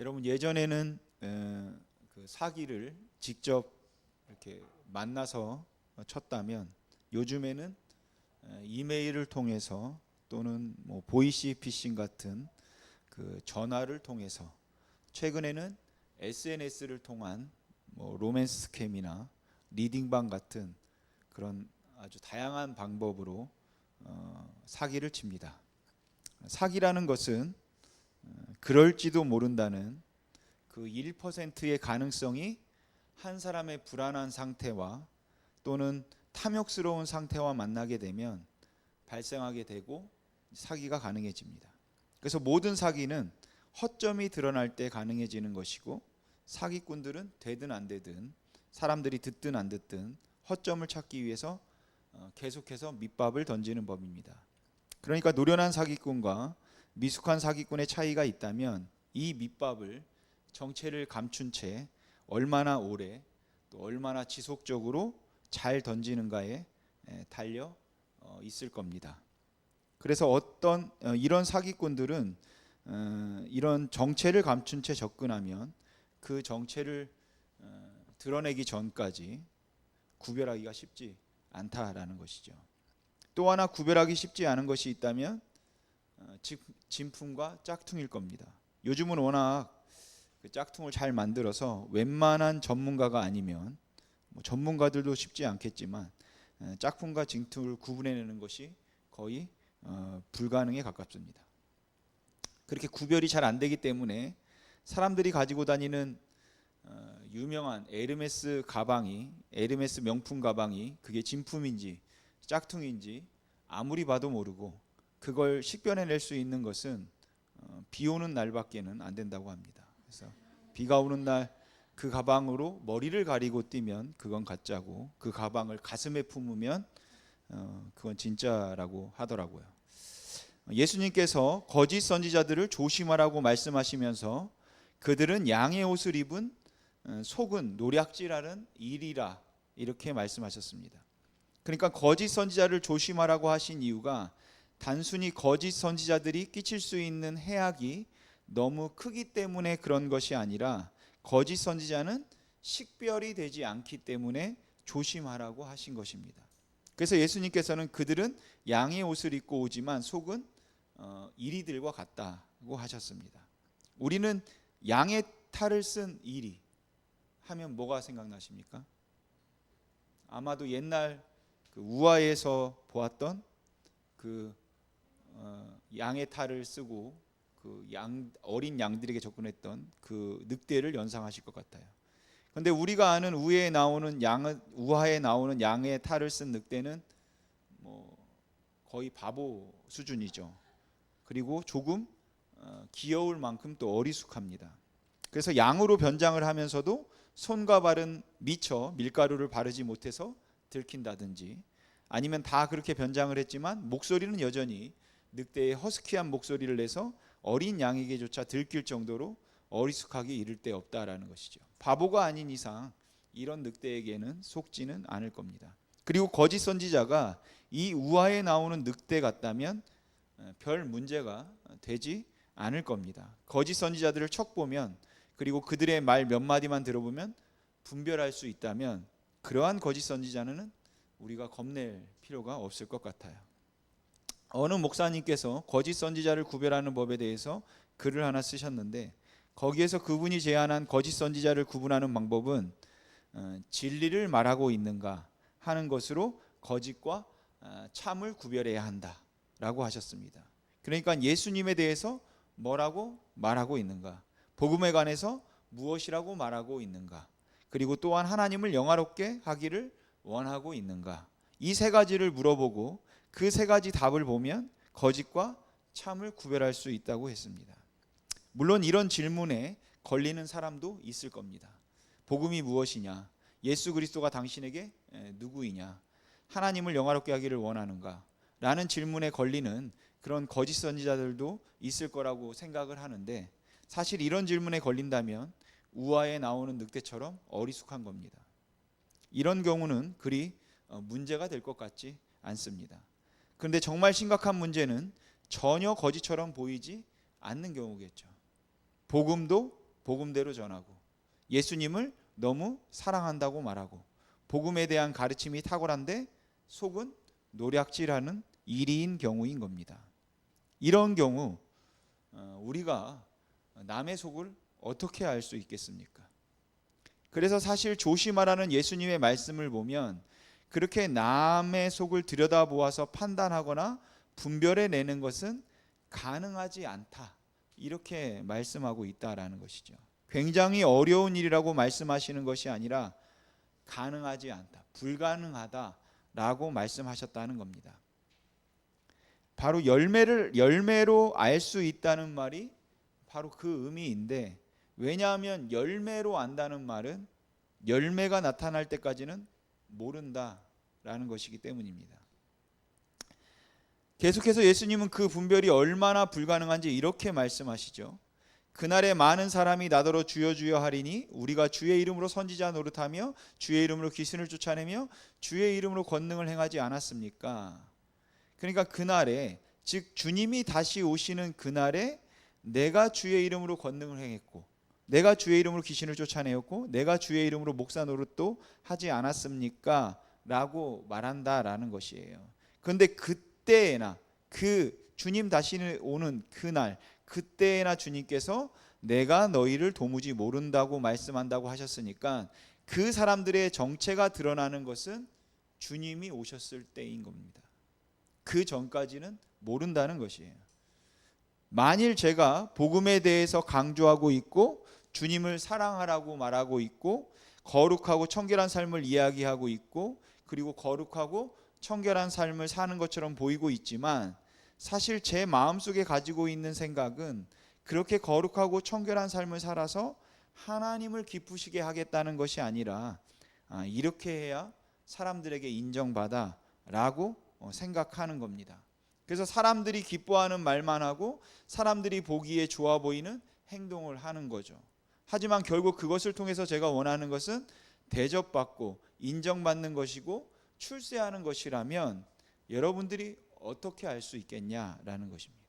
여러분 예전에는 에, 그 사기를 직접 이렇게 만나서 쳤다면 요즘에는 에, 이메일을 통해서 또는 뭐 보이시 피싱 같은 그 전화를 통해서 최근에는 SNS를 통한 뭐 로맨스 스캠이나 리딩방 같은 그런 아주 다양한 방법으로 어, 사기를 칩니다. 사기라는 것은 어, 그럴지도 모른다는 그 1%의 가능성이 한 사람의 불안한 상태와 또는 탐욕스러운 상태와 만나게 되면 발생하게 되고 사기가 가능해집니다. 그래서 모든 사기는 허점이 드러날 때 가능해지는 것이고 사기꾼들은 되든 안 되든 사람들이 듣든 안 듣든 허점을 찾기 위해서 어, 계속해서 밑밥을 던지는 법입니다. 그러니까 노련한 사기꾼과 미숙한 사기꾼의 차이가 있다면 이 밑밥을 정체를 감춘 채 얼마나 오래 또 얼마나 지속적으로 잘 던지는가에 에, 달려 어, 있을 겁니다. 그래서 어떤 어, 이런 사기꾼들은 어, 이런 정체를 감춘 채 접근하면 그 정체를 어, 드러내기 전까지 구별하기가 쉽지 않다라는 것이죠. 또 하나 구별하기 쉽지 않은 것이 있다면 어, 진- 진품과 짝퉁일 겁니다. 요즘은 워낙 그 짝퉁을 잘 만들어서 웬만한 전문가가 아니면 뭐 전문가들도 쉽지 않겠지만 어, 짝퉁과 진퉁을 구분해내는 것이 거의 어, 불가능에 가깝습니다. 그렇게 구별이 잘 안 되기 때문에 사람들이 가지고 다니는 어, 유명한 에르메스 가방이 에르메스 명품 가방이 그게 진품인지 짝퉁인지 아무리 봐도 모르고 그걸 식별해낼 수 있는 것은 어, 비 오는 날밖에는 안 된다고 합니다. 그래서 비가 오는 날 그 가방으로 머리를 가리고 뛰면 그건 가짜고 그 가방을 가슴에 품으면 어, 그건 진짜라고 하더라고요. 예수님께서 거짓 선지자들을 조심하라고 말씀하시면서 그들은 양의 옷을 입은 어, 속은 노략질하는 일이라 이렇게 말씀하셨습니다. 그러니까 거짓 선지자를 조심하라고 하신 이유가 단순히 거짓 선지자들이 끼칠 수 있는 해악이 너무 크기 때문에 그런 것이 아니라 거짓 선지자는 식별이 되지 않기 때문에 조심하라고 하신 것입니다. 그래서 예수님께서는 그들은 양의 옷을 입고 오지만 속은 어, 이리들과 같다고 하셨습니다. 우리는 양의 탈을 쓴 이리 하면 뭐가 생각나십니까? 아마도 옛날 그 우화에서 보았던 그 어, 양의 탈을 쓰고 그 양 어린 양들에게 접근했던 그 늑대를 연상하실 것 같아요. 근데 우리가 아는 우에 나오는 양 우화에 나오는 양의 탈을 쓴 늑대는 뭐 거의 바보 수준이죠. 그리고 조금 어, 귀여울 만큼 또 어리숙합니다. 그래서 양으로 변장을 하면서도 손과 발은 미처 밀가루를 바르지 못해서 들킨다든지 아니면 다 그렇게 변장을 했지만 목소리는 여전히 늑대의 허스키한 목소리를 내서 어린 양에게조차 들킬 정도로 어리숙하게 이를 데 없다라는 것이죠. 바보가 아닌 이상 이런 늑대에게는 속지는 않을 겁니다. 그리고 거짓 선지자가 이 우화에 나오는 늑대 같다면 어, 별 문제가 되지 않을 겁니다. 거짓 선지자들을 척 보면 그리고 그들의 말 몇 마디만 들어보면 분별할 수 있다면 그러한 거짓 선지자는 우리가 겁낼 필요가 없을 것 같아요. 어느 목사님께서 거짓 선지자를 구별하는 법에 대해서 글을 하나 쓰셨는데 거기에서 그분이 제안한 거짓 선지자를 구분하는 방법은 어, 진리를 말하고 있는가 하는 것으로 거짓과 어, 참을 구별해야 한다라고 하셨습니다. 그러니까 예수님에 대해서 뭐라고 말하고 있는가, 복음에 관해서 무엇이라고 말하고 있는가, 그리고 또한 하나님을 영화롭게 하기를 원하고 있는가 이 세 가지를 물어보고 그 세 가지 답을 보면 거짓과 참을 구별할 수 있다고 했습니다. 물론 이런 질문에 걸리는 사람도 있을 겁니다. 복음이 무엇이냐? 예수 그리스도가 당신에게 에, 누구이냐? 하나님을 영화롭게 하기를 원하는가? 라는 질문에 걸리는 그런 거짓 선지자들도 있을 거라고 생각을 하는데 사실 이런 질문에 걸린다면 우화에 나오는 늑대처럼 어리숙한 겁니다. 이런 경우는 그리 어, 문제가 될 것 같지 않습니다. 그런데 정말 심각한 문제는 전혀 거짓처럼 보이지 않는 경우겠죠. 복음도 복음대로 전하고 예수님을 너무 사랑한다고 말하고 복음에 대한 가르침이 탁월한데 속은 노략질하는 일인 경우인 겁니다. 이런 경우 어, 우리가 남의 속을 어떻게 알 수 있겠습니까? 그래서 사실 조심하라는 예수님의 말씀을 보면 그렇게 남의 속을 들여다보아서 판단하거나 분별해 내는 것은 가능하지 않다. 이렇게 말씀하고 있다라는 것이죠. 굉장히 어려운 일이라고 말씀하시는 것이 아니라 가능하지 않다. 불가능하다라고 말씀하셨다는 겁니다. 바로 열매를 열매로 알 수 있다는 말이 바로 그 의미인데 왜냐하면 열매로 안다는 말은 열매가 나타날 때까지는 모른다라는 것이기 때문입니다. 계속해서 예수님은 그 분별이 얼마나 불가능한지 이렇게 말씀하시죠. 그날에 많은 사람이 나더러 주여 주여 하리니 우리가 주의 이름으로 선지자 노릇하며 주의 이름으로 귀신을 쫓아내며 주의 이름으로 권능을 행하지 않았습니까? 그러니까 그날에 즉 주님이 다시 오시는 그날에 내가 주의 이름으로 권능을 행했고 내가 주의 이름으로 귀신을 쫓아내었고 내가 주의 이름으로 목사 노릇도 하지 않았습니까? 라고 말한다라는 것이에요. 그런데 그때나 그 주님 다시 오는 그날 그때나 주님께서 내가 너희를 도무지 모른다고 말씀한다고 하셨으니까 그 사람들의 정체가 드러나는 것은 주님이 오셨을 때인 겁니다. 그 전까지는 모른다는 것이에요. 만일 제가 복음에 대해서 강조하고 있고 주님을 사랑하라고 말하고 있고 거룩하고 청결한 삶을 이야기하고 있고 그리고 거룩하고 청결한 삶을 사는 것처럼 보이고 있지만 사실 제 마음속에 가지고 있는 생각은 그렇게 거룩하고 청결한 삶을 살아서 하나님을 기쁘시게 하겠다는 것이 아니라 아, 이렇게 해야 사람들에게 인정받아라고 어, 생각하는 겁니다. 그래서 사람들이 기뻐하는 말만 하고 사람들이 보기에 좋아 보이는 행동을 하는 거죠. 하지만 결국 그것을 통해서 제가 원하는 것은 대접받고 인정받는 것이고 출세하는 것이라면 여러분들이 어떻게 알 수 있겠냐라는 것입니다.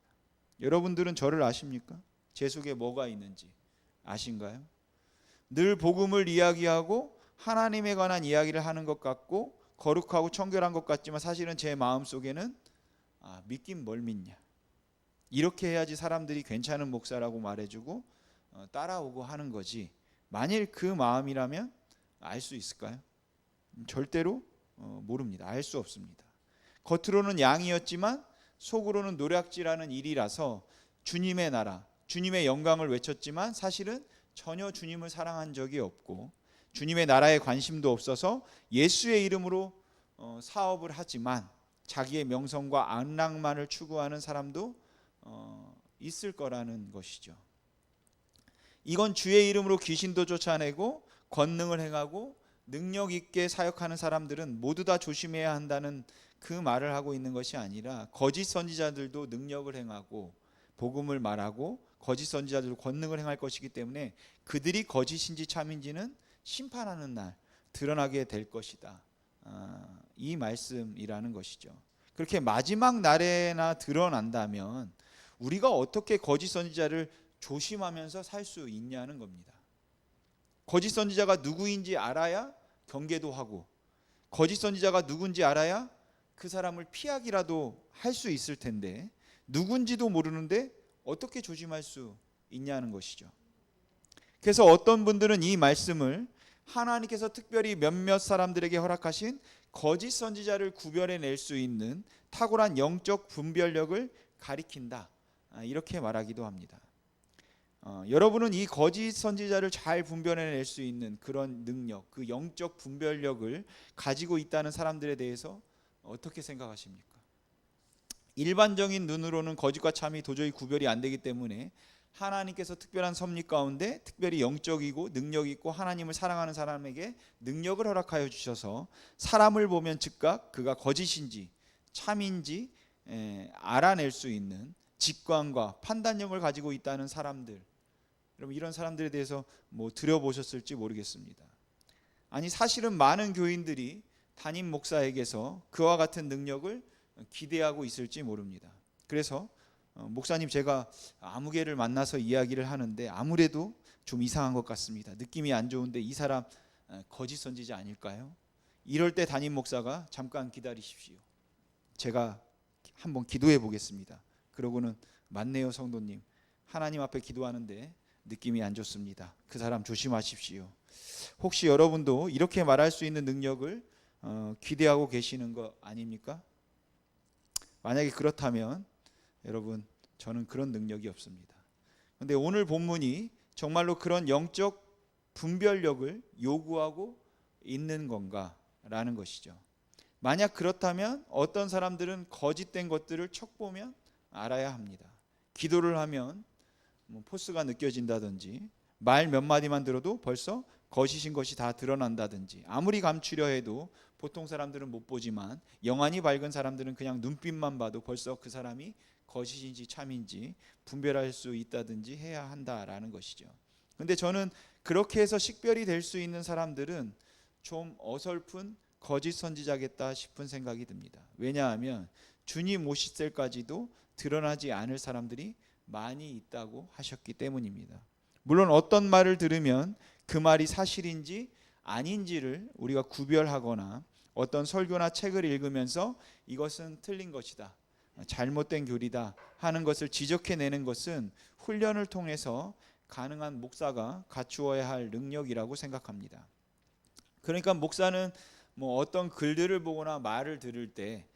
여러분들은 저를 아십니까? 제 속에 뭐가 있는지 아신가요? 늘 복음을 이야기하고 하나님에 관한 이야기를 하는 것 같고 거룩하고 청결한 것 같지만 사실은 제 마음 속에는 아, 믿긴 뭘 믿냐? 이렇게 해야지 사람들이 괜찮은 목사라고 말해주고 어, 따라오고 하는 거지. 만일 그 마음이라면 알 수 있을까요? 절대로 어, 모릅니다. 알 수 없습니다. 겉으로는 양이었지만 속으로는 노략질하는 일이라서 주님의 나라, 주님의 영광을 외쳤지만 사실은 전혀 주님을 사랑한 적이 없고 주님의 나라에 관심도 없어서 예수의 이름으로 어, 사업을 하지만 자기의 명성과 안락만을 추구하는 사람도 어, 있을 거라는 것이죠. 이건 주의 이름으로 귀신도 쫓아내고 권능을 행하고 능력 있게 사역하는 사람들은 모두 다 조심해야 한다는 그 말을 하고 있는 것이 아니라 거짓 선지자들도 능력을 행하고 복음을 말하고 거짓 선지자들도 권능을 행할 것이기 때문에 그들이 거짓인지 참인지는 심판하는 날 드러나게 될 것이다. 아, 이 말씀이라는 것이죠. 그렇게 마지막 날에나 드러난다면 우리가 어떻게 거짓 선지자를 조심하면서 살 수 있냐는 겁니다. 거짓 선지자가 누구인지 알아야 경계도 하고 거짓 선지자가 누군지 알아야 그 사람을 피하기라도 할 수 있을 텐데 누군지도 모르는데 어떻게 조심할 수 있냐는 것이죠. 그래서 어떤 분들은 이 말씀을 하나님께서 특별히 몇몇 사람들에게 허락하신 거짓 선지자를 구별해 낼 수 있는 탁월한 영적 분별력을 가리킨다. 아, 이렇게 말하기도 합니다. 어, 여러분은 이 거짓 선지자를 잘 분별해낼 수 있는 그런 능력, 그 영적 분별력을 가지고 있다는 사람들에 대해서 어떻게 생각하십니까? 일반적인 눈으로는 거짓과 참이 도저히 구별이 안 되기 때문에 하나님께서 특별한 섭리 가운데 특별히 영적이고 능력 있고 하나님을 사랑하는 사람에게 능력을 허락하여 주셔서 사람을 보면 즉각 그가 거짓인지 참인지 에, 알아낼 수 있는 직관과 판단력을 가지고 있다는 사람들 여러분 이런 사람들에 대해서 뭐 들어보셨을지 모르겠습니다. 아니 사실은 많은 교인들이 담임 목사에게서 그와 같은 능력을 기대하고 있을지 모릅니다. 그래서 어, 목사님 제가 아무개를 만나서 이야기를 하는데 아무래도 좀 이상한 것 같습니다. 느낌이 안 좋은데 이 사람 어, 거짓 선지자 아닐까요? 이럴 때 담임 목사가 잠깐 기다리십시오. 제가 한번 기도해 보겠습니다. 그러고는 맞네요, 성도님. 하나님 앞에 기도하는데 느낌이 안 좋습니다. 그 사람 조심하십시오. 혹시 여러분도 이렇게 말할 수 있는 능력을 어, 기대하고 계시는 거 아닙니까? 만약에 그렇다면 여러분 저는 그런 능력이 없습니다. 근데 오늘 본문이 정말로 그런 영적 분별력을 요구하고 있는 건가라는 것이죠. 만약 그렇다면 어떤 사람들은 거짓된 것들을 척 보면 알아야 합니다. 기도를 하면 뭐 포스가 느껴진다든지 말 몇 마디만 들어도 벌써 거짓인 것이 다 드러난다든지 아무리 감추려 해도 보통 사람들은 못 보지만 영안이 밝은 사람들은 그냥 눈빛만 봐도 벌써 그 사람이 거짓인지 참인지 분별할 수 있다든지 해야 한다라는 것이죠. 근데 저는 그렇게 해서 식별이 될 수 있는 사람들은 좀 어설픈 거짓 선지자겠다 싶은 생각이 듭니다. 왜냐하면 주님 오실 때까지도 드러나지 않을 사람들이 많이 있다고 하셨기 때문입니다. 물론 어떤 말을 들으면 그 말이 사실인지 아닌지를 우리가 구별하거나 어떤 설교나 책을 읽으면서 이것은 틀린 것이다. 잘못된 교리다 하는 것을 지적해내는 것은 훈련을 통해서 가능한 목사가 갖추어야 할 능력이라고 생각합니다. 그러니까 목사는 뭐 어떤 글들을 보거나 말을 들을 때 에,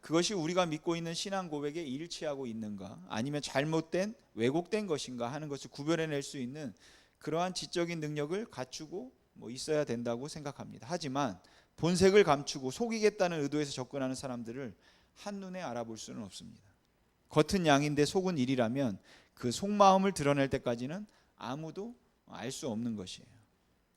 그것이 우리가 믿고 있는 신앙 고백에 일치하고 있는가 아니면 잘못된 왜곡된 것인가 하는 것을 구별해낼 수 있는 그러한 지적인 능력을 갖추고 뭐 있어야 된다고 생각합니다. 하지만 본색을 감추고 속이겠다는 의도에서 접근하는 사람들을 한눈에 알아볼 수는 없습니다. 겉은 양인데 속은 일이라면 그 속마음을 드러낼 때까지는 아무도 알 수 없는 것이에요.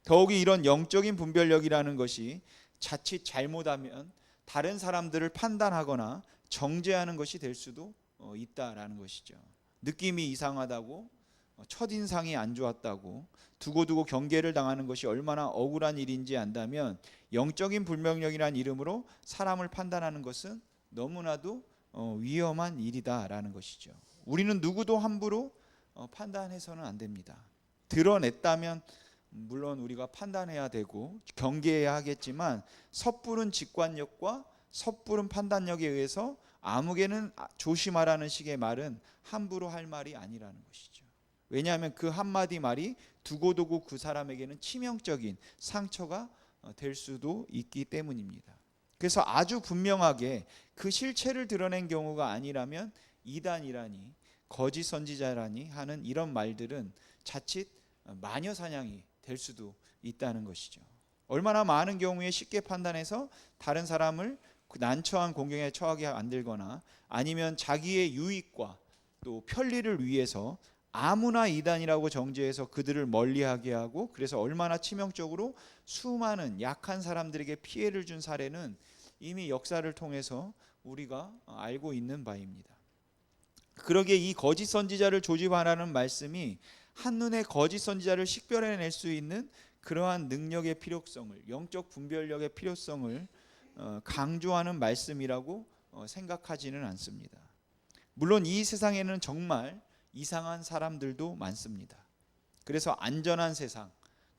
더욱이 이런 영적인 분별력이라는 것이 자칫 잘못하면 다른 사람들을 판단하거나 정죄하는 것이 될 수도 어, 있다라는 것이죠. 느낌이 이상하다고 어, 첫인상이 안 좋았다고 두고두고 경계를 당하는 것이 얼마나 억울한 일인지 안다면 영적인 불명령이라는 이름으로 사람을 판단하는 것은 너무나도 어, 위험한 일이다라는 것이죠. 우리는 누구도 함부로 어, 판단해서는 안 됩니다. 드러냈다면 물론 우리가 판단해야 되고 경계해야 하겠지만 섣부른 직관력과 섣부른 판단력에 의해서 아무개는 아, 조심하라는 식의 말은 함부로 할 말이 아니라는 것이죠. 왜냐하면 그 한마디 말이 두고두고 그 사람에게는 치명적인 상처가 어, 될 수도 있기 때문입니다. 그래서 아주 분명하게 그 실체를 드러낸 경우가 아니라면 이단이라니 거짓 선지자라니 하는 이런 말들은 자칫 마녀 사냥이 될 수도 있다는 것이죠. 얼마나 많은 경우에 쉽게 판단해서 다른 사람을 그 난처한 공경에 처하게 만들거나 아니면 자기의 유익과 또 편리를 위해서 아무나 이단이라고 정죄해서 그들을 멀리하게 하고 그래서 얼마나 치명적으로 수많은 약한 사람들에게 피해를 준 사례는 이미 역사를 통해서 우리가 알고 있는 바입니다. 그러기에 이 거짓 선지자를 조집하라는 말씀이 한눈에 거짓 선지자를 식별해낼 수 있는 그러한 능력의 필요성을 영적 분별력의 필요성을 어, 강조하는 말씀이라고 어, 생각하지는 않습니다. 물론 이 세상에는 정말 이상한 사람들도 많습니다. 그래서 안전한 세상,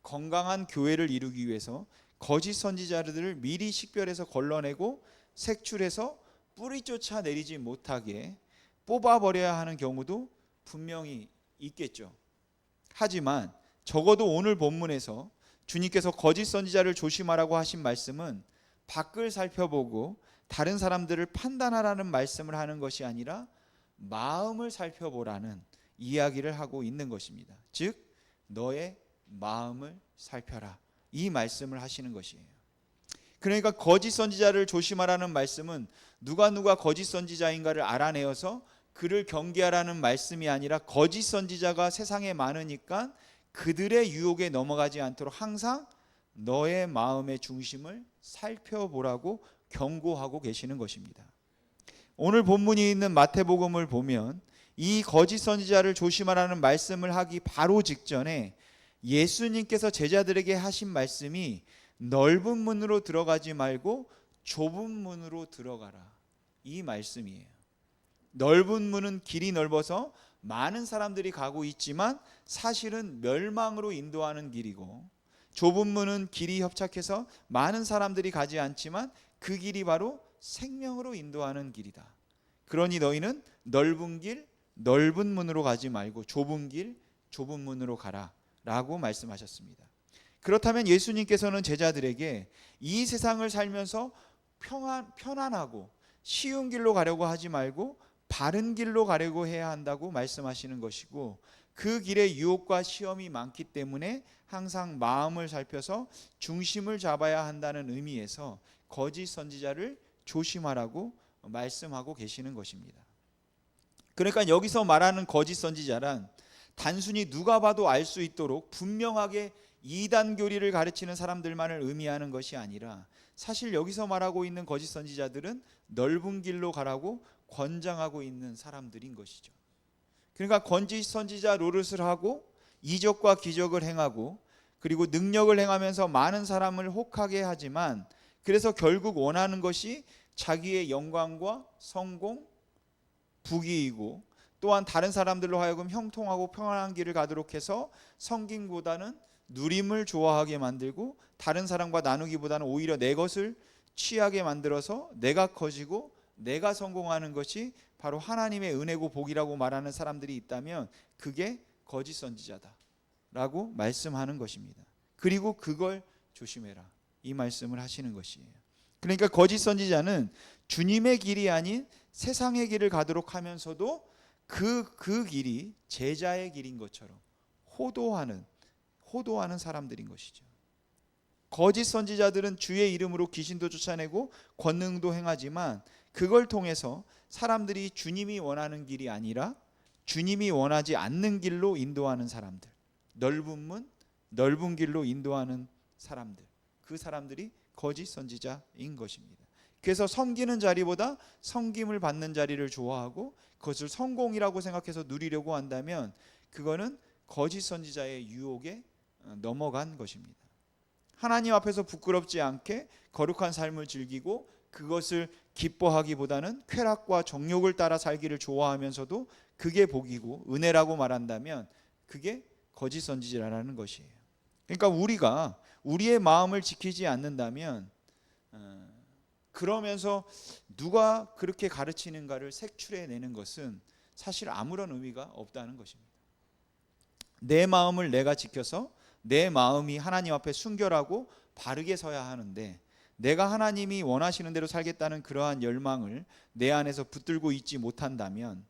건강한 교회를 이루기 위해서 거짓 선지자들을 미리 식별해서 걸러내고 색출해서 뿌리조차 내리지 못하게 뽑아버려야 하는 경우도 분명히 있겠죠. 하지만 적어도 오늘 본문에서 주님께서 거짓 선지자를 조심하라고 하신 말씀은 밖을 살펴보고 다른 사람들을 판단하라는 말씀을 하는 것이 아니라 마음을 살펴보라는 이야기를 하고 있는 것입니다. 즉 너의 마음을 살펴라. 이 말씀을 하시는 것이에요. 그러니까 거짓 선지자를 조심하라는 말씀은 누가 누가 거짓 선지자인가를 알아내어서 그를 경계하라는 말씀이 아니라 거짓 선지자가 세상에 많으니까 그들의 유혹에 넘어가지 않도록 항상 너의 마음의 중심을 살펴보라고 경고하고 계시는 것입니다. 오늘 본문이 있는 마태복음을 보면 이 거짓 선지자를 조심하라는 말씀을 하기 바로 직전에 예수님께서 제자들에게 하신 말씀이 넓은 문으로 들어가지 말고 좁은 문으로 들어가라. 이 말씀이에요. 넓은 문은 길이 넓어서 많은 사람들이 가고 있지만 사실은 멸망으로 인도하는 길이고 좁은 문은 길이 협착해서 많은 사람들이 가지 않지만 그 길이 바로 생명으로 인도하는 길이다. 그러니 너희는 넓은 길, 넓은 문으로 가지 말고 좁은 길, 좁은 문으로 가라. 라고 말씀하셨습니다. 그렇다면 예수님께서는 제자들에게 이 세상을 살면서 평안, 편안하고 쉬운 길로 가려고 하지 말고 바른 길로 가려고 해야 한다고 말씀하시는 것이고 그 길에 유혹과 시험이 많기 때문에 항상 마음을 살펴서 중심을 잡아야 한다는 의미에서 거짓 선지자를 조심하라고 말씀하고 계시는 것입니다. 그러니까 여기서 말하는 거짓 선지자란 단순히 누가 봐도 알 수 있도록 분명하게 이단 교리를 가르치는 사람들만을 의미하는 것이 아니라 사실 여기서 말하고 있는 거짓 선지자들은 넓은 길로 가라고 권장하고 있는 사람들인 것이죠. 그러니까 거짓 선지자 노릇을 하고 이적과 기적을 행하고 그리고 능력을 행하면서 많은 사람을 혹하게 하지만 그래서 결국 원하는 것이 자기의 영광과 성공, 부귀이고 또한 다른 사람들로 하여금 형통하고 평안한 길을 가도록 해서 성김보다는 누림을 좋아하게 만들고 다른 사람과 나누기보다는 오히려 내 것을 취하게 만들어서 내가 커지고 내가 성공하는 것이 바로 하나님의 은혜고 복이라고 말하는 사람들이 있다면 그게 거짓 선지자다라고 말씀하는 것입니다. 그리고 그걸 조심해라. 이 말씀을 하시는 것이에요. 그러니까 거짓 선지자는 주님의 길이 아닌 세상의 길을 가도록 하면서도 그, 그 길이 제자의 길인 것처럼 호도하는, 호도하는 사람들인 것이죠. 거짓 선지자들은 주의 이름으로 귀신도 쫓아내고 권능도 행하지만 그걸 통해서 사람들이 주님이 원하는 길이 아니라 주님이 원하지 않는 길로 인도하는 사람들. 넓은 문, 넓은 길로 인도하는 사람들. 그 사람들이 거짓 선지자인 것입니다. 그래서 섬기는 자리보다 섬김을 받는 자리를 좋아하고 그것을 성공이라고 생각해서 누리려고 한다면 그거는 거짓 선지자의 유혹에 어, 넘어간 것입니다. 하나님 앞에서 부끄럽지 않게 거룩한 삶을 즐기고 그것을 기뻐하기보다는 쾌락과 정욕을 따라 살기를 좋아하면서도 그게 복이고 은혜라고 말한다면 그게 거짓 선지자라는 것이에요. 그러니까 우리가 우리의 마음을 지키지 않는다면 어, 그러면서 누가 그렇게 가르치는가를 색출해 내는 것은 사실 아무런 의미가 없다는 것입니다. 내 마음을 내가 지켜서 내 마음이 하나님 앞에 순결하고 바르게 서야 하는데 내가 하나님이 원하시는 대로 살겠다는 그러한 열망을 내 안에서 붙들고 있지 못한다면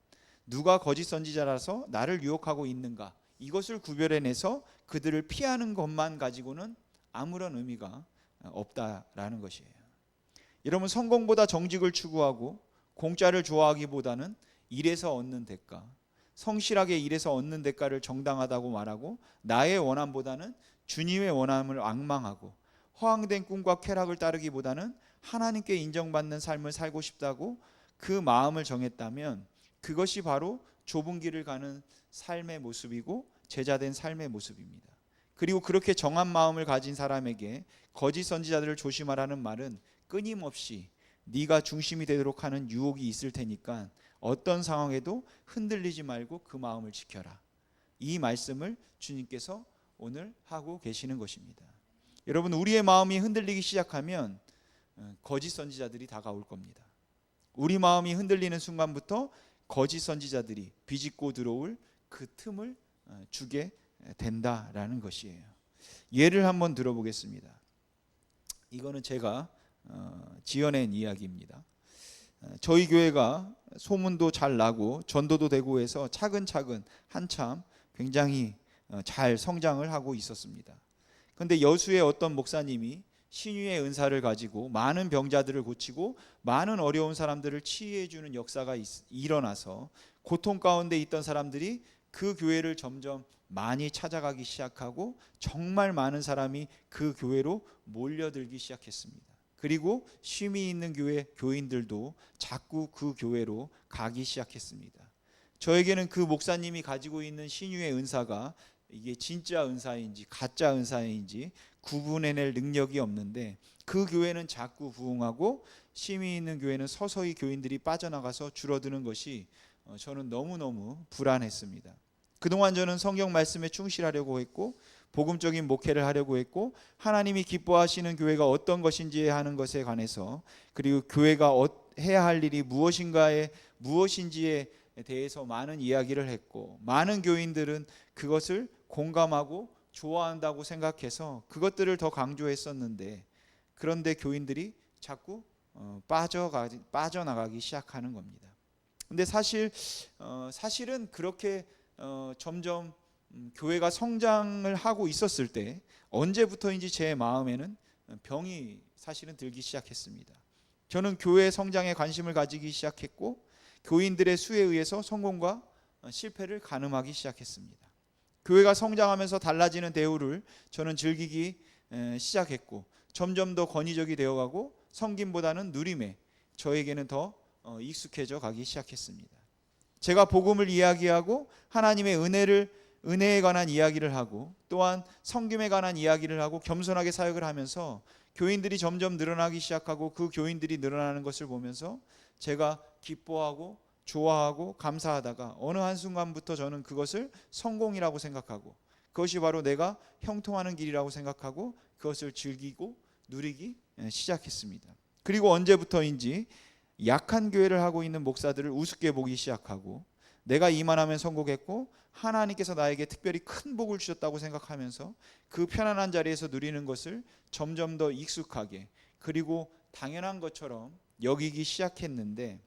누가 거짓 선지자라서 나를 유혹하고 있는가 이것을 구별해내서 그들을 피하는 것만 가지고는 아무런 의미가 없다라는 것이에요. 여러분 성공보다 정직을 추구하고 공짜를 좋아하기보다는 일에서 얻는 대가, 성실하게 일해서 얻는 대가를 정당하다고 말하고 나의 원함보다는 주님의 원함을 악망하고 허황된 꿈과 쾌락을 따르기보다는 하나님께 인정받는 삶을 살고 싶다고 그 마음을 정했다면 그것이 바로 좁은 길을 가는 삶의 모습이고 제자된 삶의 모습입니다. 그리고 그렇게 정한 마음을 가진 사람에게 거짓 선지자들을 조심하라는 말은 끊임없이 네가 중심이 되도록 하는 유혹이 있을 테니까 어떤 상황에도 흔들리지 말고 그 마음을 지켜라. 이 말씀을 주님께서 오늘 하고 계시는 것입니다. 여러분 우리의 마음이 흔들리기 시작하면 어, 거짓 선지자들이 다가올 겁니다. 우리 마음이 흔들리는 순간부터 거짓 선지자들이 비집고 들어올 그 틈을 어, 주게 된다라는 것이에요. 예를 한번 들어보겠습니다. 이거는 제가 어, 지어낸 이야기입니다. 어, 저희 교회가 소문도 잘 나고 전도도 되고 해서 차근차근 한참 굉장히 어, 잘 성장을 하고 있었습니다. 근데 여수의 어떤 목사님이 신유의 은사를 가지고 많은 병자들을 고치고 많은 어려운 사람들을 치유해 주는 역사가 일어나서 고통 가운데 있던 사람들이 그 교회를 점점 많이 찾아가기 시작하고 정말 많은 사람이 그 교회로 몰려들기 시작했습니다. 그리고 쉼이 있는 교회 교인들도 자꾸 그 교회로 가기 시작했습니다. 저에게는 그 목사님이 가지고 있는 신유의 은사가 이게 진짜 은사인지 가짜 은사인지 구분해낼 능력이 없는데 그 교회는 자꾸 부흥하고 심이 있는 교회는 서서히 교인들이 빠져나가서 줄어드는 것이 어, 저는 너무너무 불안했습니다. 그동안 저는 성경 말씀에 충실하려고 했고 복음적인 목회를 하려고 했고 하나님이 기뻐하시는 교회가 어떤 것인지 하는 것에 관해서 그리고 교회가 어- 해야 할 일이 무엇인가에 무엇인지에 대해서 많은 이야기를 했고 많은 교인들은 그것을 공감하고 좋아한다고 생각해서 그것들을 더 강조했었는데 그런데 교인들이 자꾸 어, 빠져가 빠져나가기 시작하는 겁니다. 근데 사실 어, 사실은 그렇게 어, 점점 음, 교회가 성장을 하고 있었을 때 언제부터인지 제 마음에는 병이 사실은 들기 시작했습니다. 저는 교회 성장에 관심을 가지기 시작했고 교인들의 수에 의해서 성공과 어, 실패를 가늠하기 시작했습니다. 교회가 성장하면서 달라지는 대우를 저는 즐기기 에, 시작했고 점점 더 권위적이 되어가고 성김보다는 누림에 저에게는 더 어, 익숙해져 가기 시작했습니다. 제가 복음을 이야기하고 하나님의 은혜를 은혜에 관한 이야기를 하고 또한 성김에 관한 이야기를 하고 겸손하게 사역을 하면서 교인들이 점점 늘어나기 시작하고 그 교인들이 늘어나는 것을 보면서 제가 기뻐하고 좋아하고 감사하다가 어느 한순간부터 저는 그것을 성공이라고 생각하고 그것이 바로 내가 형통하는 길이라고 생각하고 그것을 즐기고 누리기 예, 시작했습니다. 그리고 언제부터인지 약한 교회를 하고 있는 목사들을 우습게 보기 시작하고 내가 이만하면 성공했고 하나님께서 나에게 특별히 큰 복을 주셨다고 생각하면서 그 편안한 자리에서 누리는 것을 점점 더 익숙하게 그리고 당연한 것처럼 여기기 시작했는데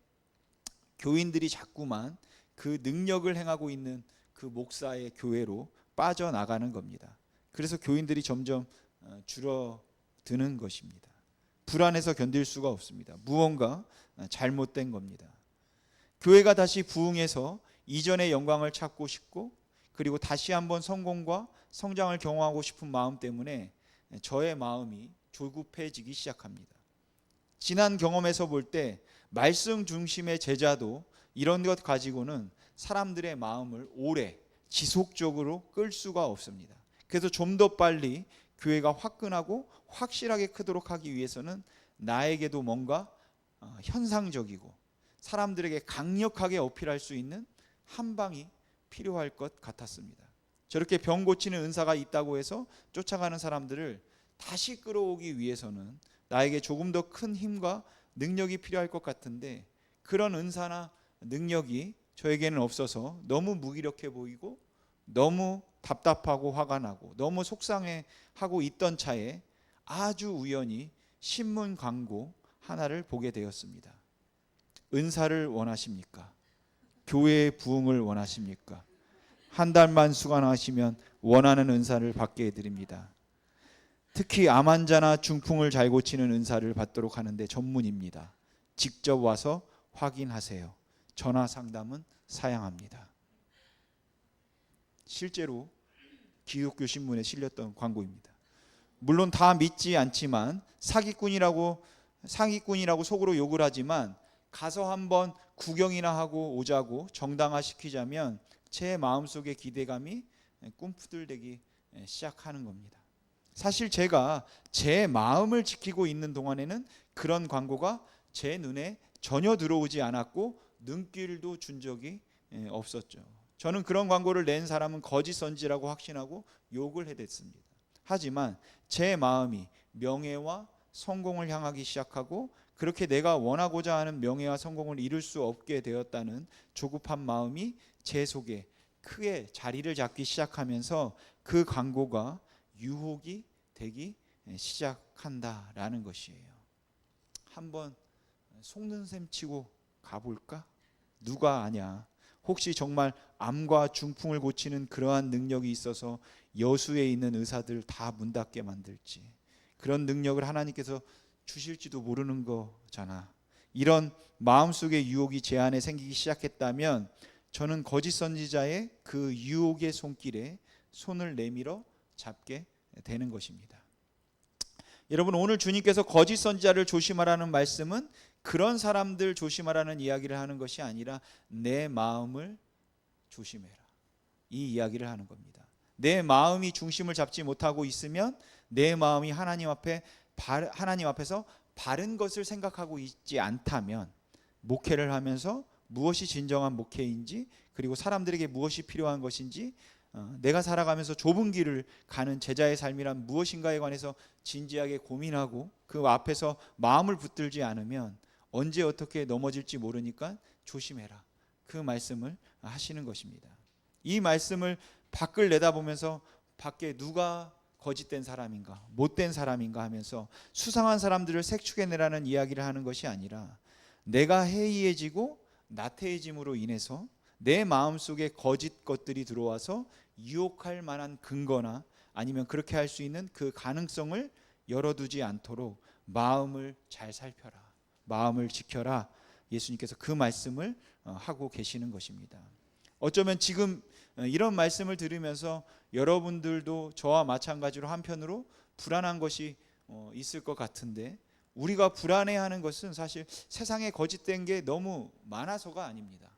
교인들이 자꾸만 그 능력을 행하고 있는 그 목사의 교회로 빠져나가는 겁니다. 그래서 교인들이 점점 어, 줄어드는 것입니다. 불안해서 견딜 수가 없습니다. 무언가 어, 잘못된 겁니다. 교회가 다시 부흥해서 이전의 영광을 찾고 싶고 그리고 다시 한번 성공과 성장을 경험하고 싶은 마음 때문에 저의 마음이 조급해지기 시작합니다. 지난 경험에서 볼 때 말씀 중심의 제자도 이런 것 가지고는 사람들의 마음을 오래 지속적으로 끌 수가 없습니다. 그래서 좀 더 빨리 교회가 화끈하고 확실하게 크도록 하기 위해서는 나에게도 뭔가 어, 현상적이고 사람들에게 강력하게 어필할 수 있는 한 방이 필요할 것 같았습니다. 저렇게 병 고치는 은사가 있다고 해서 쫓아가는 사람들을 다시 끌어오기 위해서는 나에게 조금 더 큰 힘과 능력이 필요할 것 같은데 그런 은사나 능력이 저에게는 없어서 너무 무기력해 보이고 너무 답답하고 화가 나고 너무 속상해 하고 있던 차에 아주 우연히 신문 광고 하나를 보게 되었습니다. 은사를 원하십니까? 교회의 부흥을 원하십니까? 한 달만 수강하시면 원하는 은사를 받게 해드립니다. 특히 암 환자나 중풍을 잘 고치는 은사를 받도록 하는데 전문입니다. 직접 와서 확인하세요. 전화 상담은 사양합니다. 실제로 기독교 신문에 실렸던 광고입니다. 물론 다 믿지 않지만 사기꾼이라고 사기꾼이라고 속으로 욕을 하지만 가서 한번 구경이나 하고 오자고 정당화 시키자면 제 마음속의 기대감이 꿈푸들대기 시작하는 겁니다. 사실 제가 제 마음을 지키고 있는 동안에는 그런 광고가 제 눈에 전혀 들어오지 않았고 눈길도 준 적이 예, 없었죠. 저는 그런 광고를 낸 사람은 거짓 선지라고 확신하고 욕을 해댔습니다. 하지만 제 마음이 명예와 성공을 향하기 시작하고 그렇게 내가 원하고자 하는 명예와 성공을 이룰 수 없게 되었다는 조급한 마음이 제 속에 크게 자리를 잡기 시작하면서 그 광고가 유혹이 되기 시작한다라는 것이에요. 한번 속는 셈 치고 가볼까? 누가 아냐? 혹시 정말 암과 중풍을 고치는 그러한 능력이 있어서 여수에 있는 의사들 다 문 닫게 만들지. 그런 능력을 하나님께서 주실지도 모르는 거잖아. 이런 마음속의 유혹이 제 안에 생기기 시작했다면 저는 거짓 선지자의 그 유혹의 손길에 손을 내밀어 잡게 되는 것입니다. 여러분 오늘 주님께서 거짓 선지자를 조심하라는 말씀은 그런 사람들 조심하라는 이야기를 하는 것이 아니라 내 마음을 조심해라. 이 이야기를 하는 겁니다. 내 마음이 중심을 잡지 못하고 있으면 내 마음이 하나님 앞에 바, 하나님 앞에서 바른 것을 생각하고 있지 않다면 목회를 하면서 무엇이 진정한 목회인지 그리고 사람들에게 무엇이 필요한 것인지 어, 내가 살아가면서 좁은 길을 가는 제자의 삶이란 무엇인가에 관해서 진지하게 고민하고 그 앞에서 마음을 붙들지 않으면 언제 어떻게 넘어질지 모르니까 조심해라. 그 말씀을 하시는 것입니다. 이 말씀을 밖을 내다보면서 밖에 누가 거짓된 사람인가, 못된 사람인가 하면서 수상한 사람들을 색축해내라는 이야기를 하는 것이 아니라 내가 해이해지고 나태해짐으로 인해서 내 마음 속에 거짓 것들이 들어와서 유혹할 만한 근거나 아니면 그렇게 할 수 있는 그 가능성을 열어두지 않도록 마음을 잘 살펴라. 마음을 지켜라. 예수님께서 그 말씀을 어, 하고 계시는 것입니다. 어쩌면 지금 어, 이런 말씀을 들으면서 여러분들도 저와 마찬가지로 한편으로 불안한 것이 어, 있을 것 같은데 우리가 불안해하는 것은 사실 세상에 거짓된 게 너무 많아서가 아닙니다.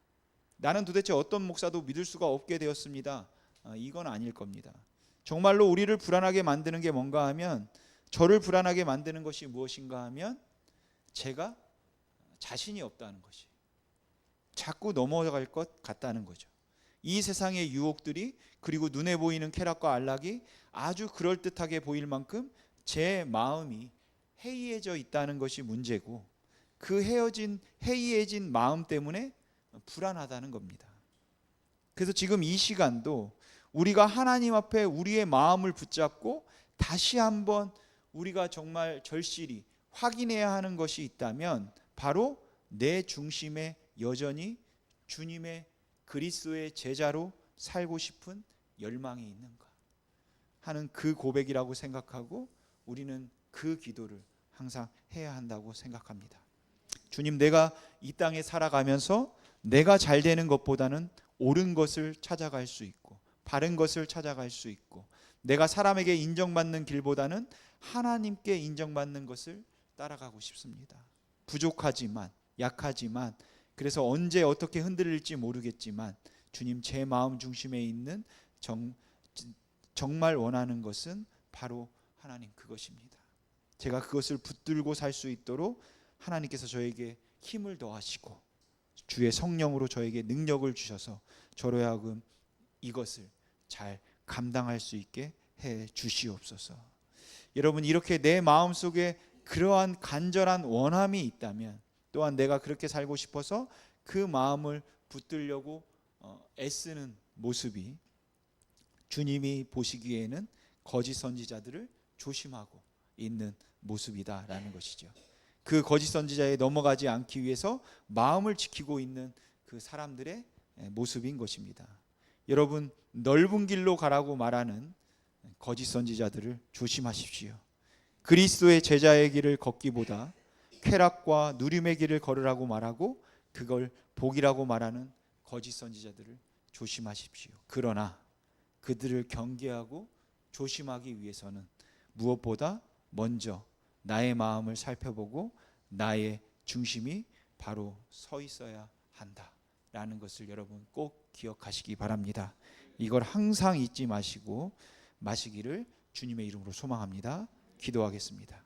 나는 도대체 어떤 목사도 믿을 수가 없게 되었습니다. 아, 이건 아닐 겁니다. 정말로 우리를 불안하게 만드는 게 뭔가 하면 저를 불안하게 만드는 것이 무엇인가 하면 제가 자신이 없다는 것이 자꾸 넘어갈 것 같다는 거죠. 이 세상의 유혹들이 그리고 눈에 보이는 쾌락과 안락이 아주 그럴듯하게 보일 만큼 제 마음이 해이해져 있다는 것이 문제고 그 헤어진 해이해진 마음 때문에 불안하다는 겁니다. 그래서 지금 이 시간도 우리가 하나님 앞에 우리의 마음을 붙잡고 다시 한번 우리가 정말 절실히 확인해야 하는 것이 있다면 바로 내 중심에 여전히 주님의 그리스도의 제자로 살고 싶은 열망이 있는가 하는 그 고백이라고 생각하고 우리는 그 기도를 항상 해야 한다고 생각합니다. 주님 내가 이 땅에 살아가면서 내가 잘 되는 것보다는 옳은 것을 찾아갈 수 있고 바른 것을 찾아갈 수 있고 내가 사람에게 인정받는 길보다는 하나님께 인정받는 것을 따라가고 싶습니다. 부족하지만 약하지만 그래서 언제 어떻게 흔들릴지 모르겠지만 주님 제 마음 중심에 있는 정, 정말 원하는 것은 바로 하나님 그것입니다. 제가 그것을 붙들고 살 수 있도록 하나님께서 저에게 힘을 더하시고 주의 성령으로 저에게 능력을 주셔서 저로 하여금 이것을 잘 감당할 수 있게 해 주시옵소서. 여러분 이렇게 내 마음 속에 그러한 간절한 원함이 있다면 또한 내가 그렇게 살고 싶어서 그 마음을 붙들려고 어, 애쓰는 모습이 주님이 보시기에는 거짓 선지자들을 조심하고 있는 모습이다라는 것이죠. 그 거짓 선지자에 넘어가지 않기 위해서 마음을 지키고 있는 그 사람들의 모습인 것입니다. 여러분 넓은 길로 가라고 말하는 거짓 선지자들을 조심하십시오. 그리스도의 제자의 길을 걷기보다 쾌락과 누림의 길을 걸으라고 말하고 그걸 복이라고 말하는 거짓 선지자들을 조심하십시오. 그러나 그들을 경계하고 조심하기 위해서는 무엇보다 먼저 나의 마음을 살펴보고 나의 중심이 바로 서 있어야 한다라는 것을 여러분 꼭 기억하시기 바랍니다. 이걸 항상 잊지 마시고 마시기를 주님의 이름으로 소망합니다. 기도하겠습니다.